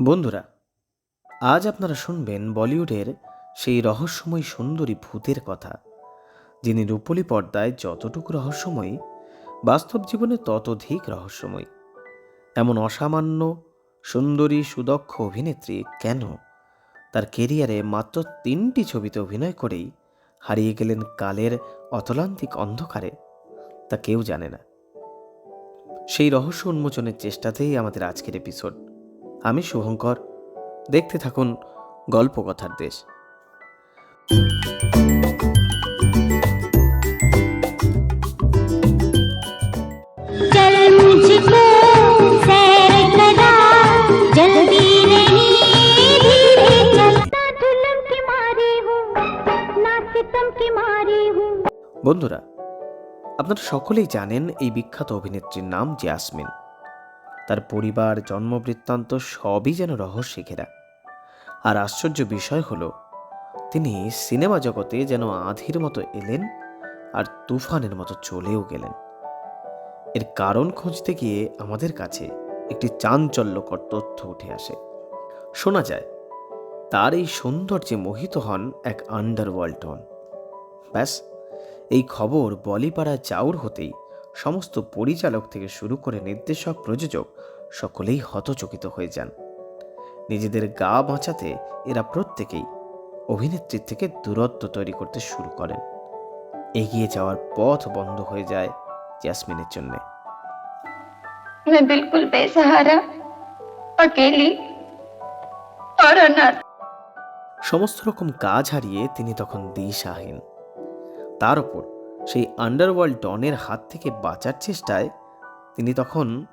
বন্ধুরা, আজ আপনারা শুনবেন বলিউডের সেই রহস্যময় সুন্দরী ভূতের কথা, যিনি রূপলি পর্দায় যতটুকু রহস্যময়ী, বাস্তব জীবনে ততোধিক রহস্যময়ী। এমন অসামান্য, সুন্দরী, সুদক্ষ অভিনেত্রী কেন? তার কেরিয়ারে মাত্র তিনটি ছবিতে অভিনয় করেই হারিয়ে গেলেন কালের অতলান্তিক অন্ধকারে, তা কেউ জানে না। সেই রহস্য উন্মোচনের চেষ্টাতেই আমাদের আজকের এপিসোড। আমি শুভঙ্কর। দেখতে থাকুন গল্প কথার দেশ। বন্ধুরা, আপনারা সকলেই জানেন এই বিখ্যাত অভিনেত্রীর নাম জিয়াসমিন। তার পরিবার, জন্মবৃত্তান্ত সবই যেন রহস্যে ঘেরা। আর আশ্চর্য বিষয় হলো, তিনি সিনেমা জগতে যেন আধির মতো এলেন আর তুফানের মতো চলেও গেলেন। এর কারণ খুঁজতে গিয়ে আমাদের কাছে একটি চাঞ্চল্যকর তথ্য উঠে আসে। শোনা যায়, তার এই সৌন্দর্যে মোহিত হন এক আন্ডারওয়ার্ল্ড ডন ব্যাস, এই খবর বলিপাড়া চাউর হতেই সমস্ত পরিচালক থেকে শুরু করে নির্দেশক প্রযোজক সকলেই হতচকিত হয়ে যান নিজেদের গা বাঁচাতে এরা প্রত্যেকেই অভিনেত্রীর থেকে দূরত্ব তৈরি করতে শুরু করেন এগিয়ে যাওয়ার পথ বন্ধ হয়ে যায় জ্যাসমিনের জন্যে मैं बिल्कुल बेसहारा अकेली और अनाथ সমস্ত রকম কাজ হারিয়ে তিনি তখন দিশাহীন তার ওপর সেই আন্ডারওয়ার্ল্ড ডনের হাত থেকে বাঁচার চেষ্টায় তিনি তখন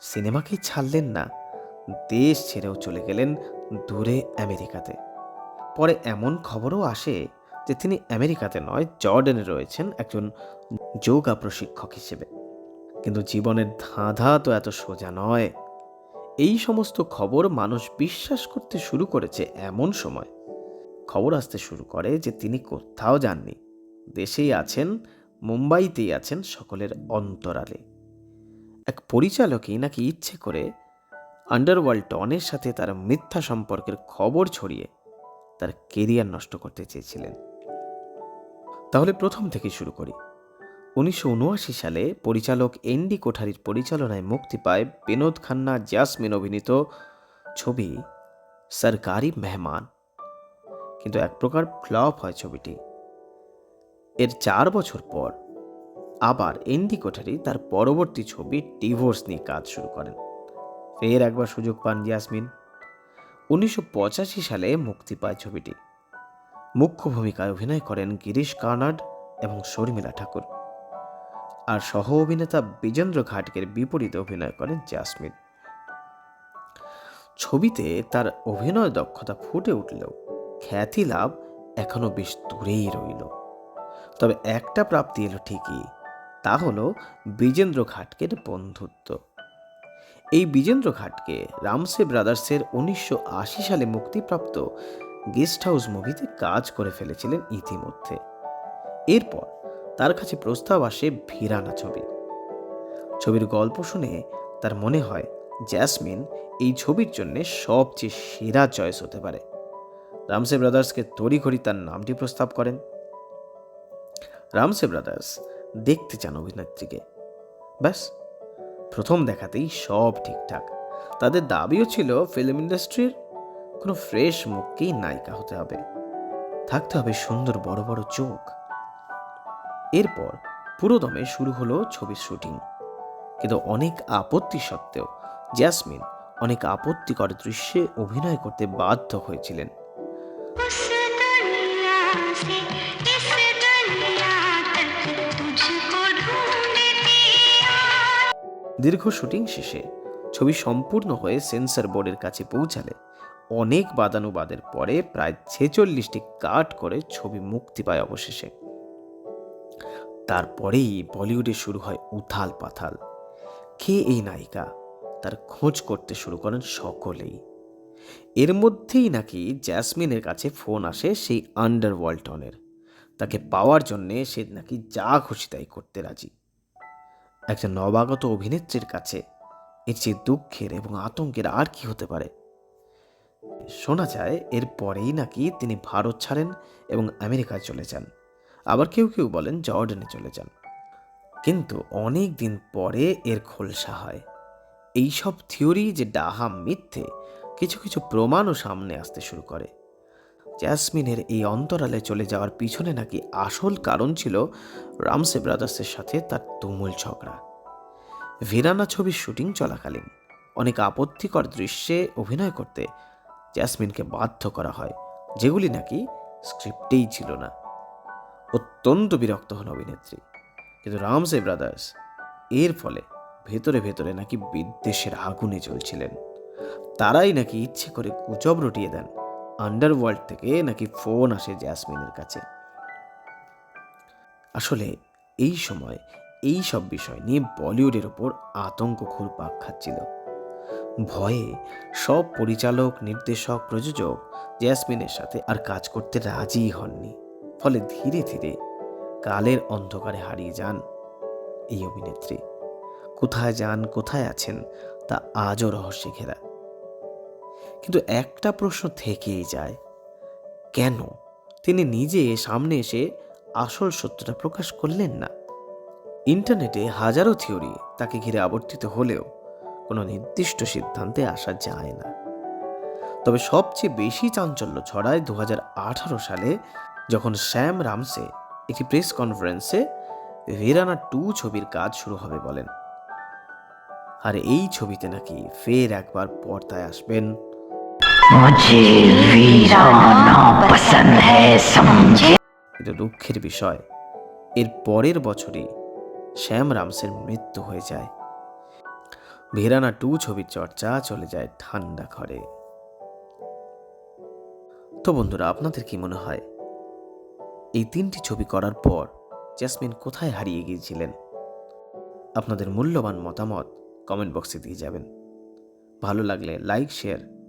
সিনেমাকেই ছাড়লেন না। দেশ ছেড়েও চলে গেলেন দূরে আমেরিকাতে। পরে এমন খবরও আসে যে তিনি আমেরিকাতে নয়, জর্ডানে রয়েছেন একজন যোগা প্রশিক্ষক হিসেবে। কিন্তু জীবনের ধাঁধা তো এত সোজা নয়। এই সমস্ত খবর মানুষ বিশ্বাস করতে শুরু করেছে এমন সময়। খবর আসতে শুরু করে যে তিনি কোথাও যাননি। দেশেই আছেন, মুম্বাইতেই আছেন সকলের অন্তরালে। এক পরিচালকই নাকি ইচ্ছে করে আন্ডারওয়ার্ল্ড টনের সাথে তার মিথ্যা সম্পর্কের খবর ছড়িয়ে তার কেরিয়ার নষ্ট করতে চেয়েছিলেন। তাহলে প্রথম থেকে শুরু করি। উনিশশো উনআশি সালে পরিচালক এনডি কোঠারির পরিচালনায় মুক্তি পায় বিনোদ খান্না, জাসমিন অভিনীত ছবি সরকারি মেহমান। কিন্তু এক প্রকার ফ্লপ হয় ছবিটি। এর চার বছর পর আবার এনডি কোঠারি তার পরবর্তী ছবি ডিভোর্স নিয়ে কাজ শুরু করেন। ফের একবার সুযোগ পান ইয়াসমিন। উনিশশো পঁচাশি সালে মুক্তি পায় ছবিটি। মুখ্য ভূমিকায় অভিনয় করেন গিরিশ কার্নাড এবং শর্মিলা ঠাকুর। আর সহ অভিনেতা বিজেন্দ্র ঘাটকের বিপরীতে অভিনয় করেন জাসমিন ছবিতে তার অভিনয় দক্ষতা ফুটে উঠলেও খ্যাতি লাভ এখনও বেশ দূরেই রইল। তবে একটা প্রাপ্তি এলো ঠিকই, তা হলো বিজেন্দ্র ঘাটকের বন্ধুত্ব। এই বিজেন্দ্র ঘাটকে রামসে ব্রাদার্সের উনিশশো আশি সালে মুক্তিপ্রাপ্ত গেস্ট হাউস মুভিতে কাজ করে ফেলেছিলেন ইতিমধ্যে। এরপর তার কাছে প্রস্তাব আসে ভিরানা ছবি। ছবির গল্প শুনে তার মনে হয় জ্যাসমিন এই ছবির জন্য সবচেয়ে সেরা চয়েস হতে পারে। রামসে ব্রাদার্সকে তড়িঘড়ি তার নামটি প্রস্তাব করেন। রামসে ব্রাদার্স, দেখতে চান অভিনেত্রীকে। ব্যাস, প্রথম দেখাতেই সব ঠিকঠাক। তাদের দাবিও ছিল ফিল্ম ইন্ডাস্ট্রির কোনো ফ্রেশ মুখকেই নায়িকা হতে হবে। থাকতে হবে সুন্দর বড় বড় চোখ। এরপর পুরোদমে শুরু হলো ছবির শুটিং। কিন্তু অনেক আপত্তি সত্ত্বেও জ্যাসমিন অনেক আপত্তিকর দৃশ্যে অভিনয় করতে বাধ্য হয়েছিলেন। দীর্ঘ শুটিং শেষে ছবি সম্পূর্ণ হয়ে সেন্সর বোর্ডের কাছে পৌঁছালে অনেক বাদানুবাদের পরে প্রায় ছেচল্লিশটি কাট করে ছবি মুক্তি পায় অবশেষে। তারপরেই বলিউডে শুরু হয় উথাল পাথাল। কে এই নায়িকা? তার খোঁজ করতে শুরু করেন সকলেই। এর মধ্যেই নাকি জ্যাসমিনের কাছে ফোন আসে সেই আন্ডারওয়ার্ল্টনের তাকে পাওয়ার জন্যে সে নাকি যা খুশি তাই করতে রাজি। একজন নবাগত অভিনেত্রীর কাছে। এর চেয়ে দুঃখের এবং আতঙ্কের আর কি হতে পারে? শোনা যায়, এর পরেই নাকি তিনি ভারত ছাড়েন এবং আমেরিকায় চলে যান। আবার কেউ কেউ বলেন জর্ডানে চলে যান। কিন্তু অনেক দিন পরে এর খোলসা হয়। এইসব থিওরি যে ডাহা মিথ্যে, কিছু কিছু প্রমাণও সামনে আসতে শুরু করে। জ্যাসমিনের এই অন্তরালে চলে যাওয়ার পিছনে নাকি আসল কারণ ছিল রামসে ব্রাদার্সের সাথে তার তুমুল ঝগড়া। ভিরানা ছবির শুটিং চলাকালীন অনেক আপত্তিকর দৃশ্যে অভিনয় করতে জ্যাসমিনকে বাধ্য করা হয়, যেগুলি নাকি স্ক্রিপ্টেই ছিল না। অত্যন্ত বিরক্ত হন অভিনেত্রী। কিন্তু রামসে ব্রাদার্স এর ফলে ভেতরে ভেতরে নাকি বিদ্বেষের আগুনে চলছিলেন তারাই নাকি ইচ্ছে করে গুজব রটিয়ে দেন। আন্ডারওয়ার্ল্ড থেকে নাকি ফোন আসে জ্যাসমিনের কাছে। আসলে এই সময় এই সব বিষয় নিয়ে বলিউডের ওপর আতঙ্ক ঘুরপাক খাচ্ছিল। ভয়ে সব পরিচালক, নির্দেশক, প্রযোজক জ্যাসমিনের সাথে আর কাজ করতে রাজি হননি। ফলে ধীরে ধীরে কালের অন্ধকারে হারিয়ে যান এই অভিনেত্রী। কোথায় যান, কোথায় আছেন তা আজও রহস্যে ঘেরা। কিন্তু একটা প্রশ্ন থেকেই যায়, কেন তিনি নিজে সামনে এসে আসল সত্যটা প্রকাশ করলেন না? ইন্টারনেটে হাজারো থিওরি তাকে ঘিরে আবর্তিত হলেও কোনো নির্দিষ্ট সিদ্ধান্তে আসা যায় না। তবে সবচেয়ে বেশি চাঞ্চল্য ছড়ায় দু হাজার আঠারো সালে যখন শ্যাম রামসে একটি প্রেস কনফারেন্সে ভেরানা টু ছবির কাজ শুরু হবে বলেন। আর এই ছবিতে নাকি ফের একবার পর্দায় আসবেন মুঝে ভিরানা পছন্দ হ্যায় সমঝে এটা দুঃখের বিষয়। এর পরের বছরই শ্যাম রামসের মৃত্যু হয়ে যায়। ভেরানা টু ছবির চর্চা চলে যায় ঠান্ডা ঘরে। তো বন্ধুরা, আপনাদের কি মনে হয়, এই তিনটি ছবি করার পর জ্যাসমিন কোথায় হারিয়ে গিয়েছিলেন? আপনাদের মূল্যবান মতামত কমেন্ট বক্সে দিয়ে যাবেন। ভালো লাগলে লাইক, শেয়ার